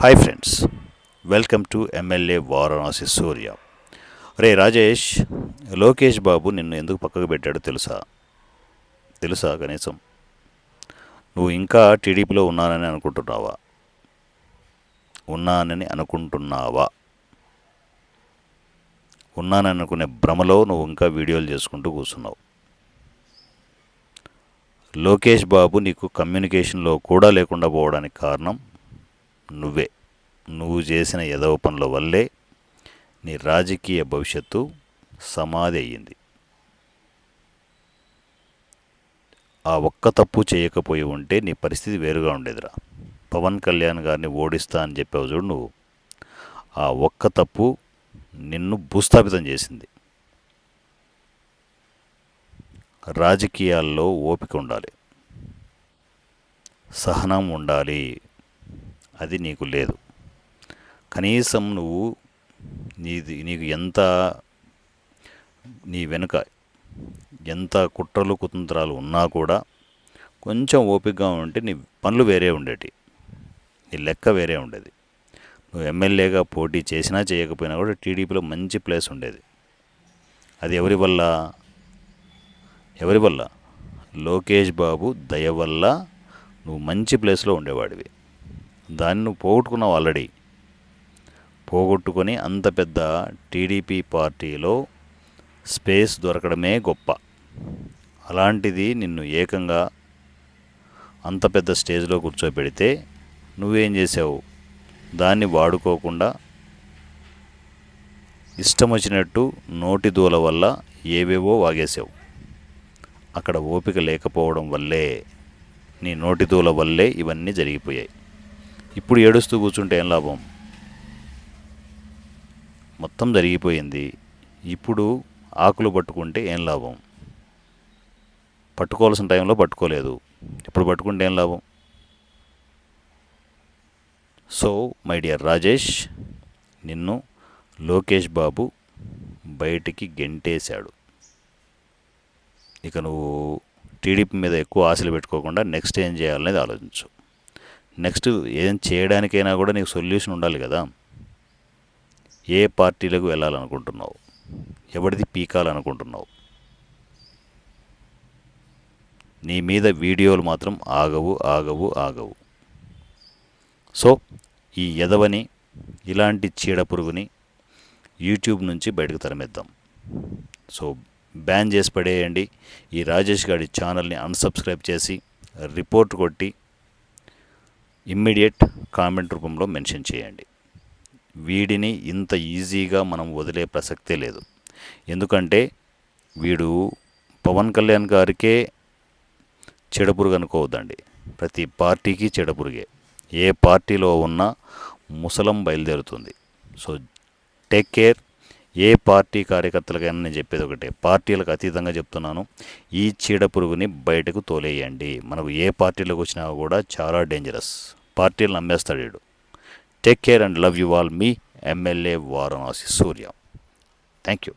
Hi friends welcome to MLA Varanasi Surya రే రాజేష్ లోకేష్ బాబు నిన్ను ఎందుకు పక్కకు పెట్టాడో తెలుసా? తెలుసా కనీసం? నువ్వు ఇంకా టీడీపీలో ఉన్నానని అనుకుంటున్నావా? ఉన్నానని అనుకుంటున్నావా? ఉన్నానని అనుకునే భ్రమలో నువ్వు ఇంకా వీడియోలు చేసుకుంటూ కూర్చున్నావు. లోకేష్ బాబు నీకు కమ్యూనికేషన్లో కూడా లేకుండా పోవడానికి కారణం నువ్వే. నువ్వు చేసిన ఎదవ పనుల వల్లే నీ రాజకీయ భవిష్యత్తు సమాధి అయ్యింది. ఆ ఒక్క తప్పు చేయకపోయి ఉంటే నీ పరిస్థితి వేరుగా ఉండేదిరా. పవన్ కళ్యాణ్ గారిని ఓడిస్తా అని చెప్పావు చూడు నువ్వు. ఆ ఒక్క తప్పు నిన్ను భూస్థాపితం చేసింది. రాజకీయాల్లో ఓపిక ఉండాలి. సహనం ఉండాలి. అది నీకు లేదు. కనీసం నువ్వు నీది నీకు ఎంత నీ వెనుక ఎంత కుట్రలు కుతంత్రాలు ఉన్నా కూడా కొంచెం ఓపికగా ఉంటే నీ పనులు వేరే ఉండేటి. నీ లెక్క వేరే ఉండేది. నువ్వు ఎమ్మెల్యేగా పోటీ చేసినా చేయకపోయినా కూడా టీడీపీలో మంచి ప్లేస్ ఉండేది. అది ఎవరి వల్ల? ఎవరి వల్ల? లోకేష్ బాబు దయ వల్ల నువ్వు మంచి ప్లేస్లో ఉండేవాడివి. దాన్ని నువ్వు పోగొట్టుకున్నావు ఆల్రెడీ పోగొట్టుకొని అంత పెద్ద టీడీపీ పార్టీలో స్పేస్ దొరకడమే గొప్ప. అలాంటిది నిన్ను ఏకంగా అంత పెద్ద స్టేజ్లో కూర్చోబెడితే నువ్వేం చేసావు? దాన్ని వాడుకోకుండా ఇష్టం వచ్చినట్టు నోటి దూల వల్ల ఏవేవో వాగేసావు అక్కడ ఓపిక లేకపోవడం వల్లే నీ నోటి దూల వల్లే ఇవన్నీ జరిగిపోయాయి. ఇప్పుడు ఏడుస్తూ కూర్చుంటే ఏం లాభం? మొత్తం జరిగిపోయింది. ఇప్పుడు ఆకులు పట్టుకుంటే ఏం లాభం? పట్టుకోవాల్సిన టైంలో పట్టుకోలేదు. ఇప్పుడు పట్టుకుంటే ఏం లాభం? సో మై డియర్ రాజేష్ నిన్ను లోకేష్ బాబు బయటికి గెంటేశాడు. ఇక నువ్వు టీడీపీ మీద ఎక్కువ ఆశలు పెట్టుకోకుండా నెక్స్ట్ ఏం చేయాలనేది ఆలోచించు. నెక్స్ట్ ఏం చేయడానికైనా కూడా నీకు సొల్యూషన్ ఉండాలి కదా. ఏ పార్టీలకు వెళ్ళాలనుకుంటున్నావు? ఎవరిది పీకాలనుకుంటున్నావు? నీ మీద వీడియోలు మాత్రం ఆగవు ఆగవు ఆగవు. సో ఈ ఎదవని ఇలాంటి చీడ పురుగుని యూట్యూబ్ నుంచి బయటకు తరమిద్దాం. సో బ్యాన్ చేసి పడేయండి. ఈ రాజేష్ గారి ఛానల్ని అన్సబ్స్క్రైబ్ చేసి రిపోర్ట్ కొట్టి ఇమ్మీడియట్ కామెంట్ రూపంలో మెన్షన్ చేయండి. వీడిని ఇంత ఈజీగా మనం వదిలే ప్రసక్తే లేదు. ఎందుకంటే వీడు పవన్ కళ్యాణ్ గారికే చెడపురుగు అనుకోవద్దండి ప్రతి పార్టీకి చెడపురుగే. ఏ పార్టీలో ఉన్నా ముసలం బయలుదేరుతుంది. So take care. ఏ పార్టీ కార్యకర్తలకైనా నేను చెప్పేది ఒకటే. పార్టీలకు అతీతంగా చెప్తున్నాను. ఈ చీడ పురుగుని బయటకు తోలేయండి. మనకు ఏ పార్టీలోకి వచ్చినా కూడా చాలా డేంజరస్ పార్టీలు నమ్మేస్తాడు వీడు. Take care and love you all me MLA Varanasi Surya thank you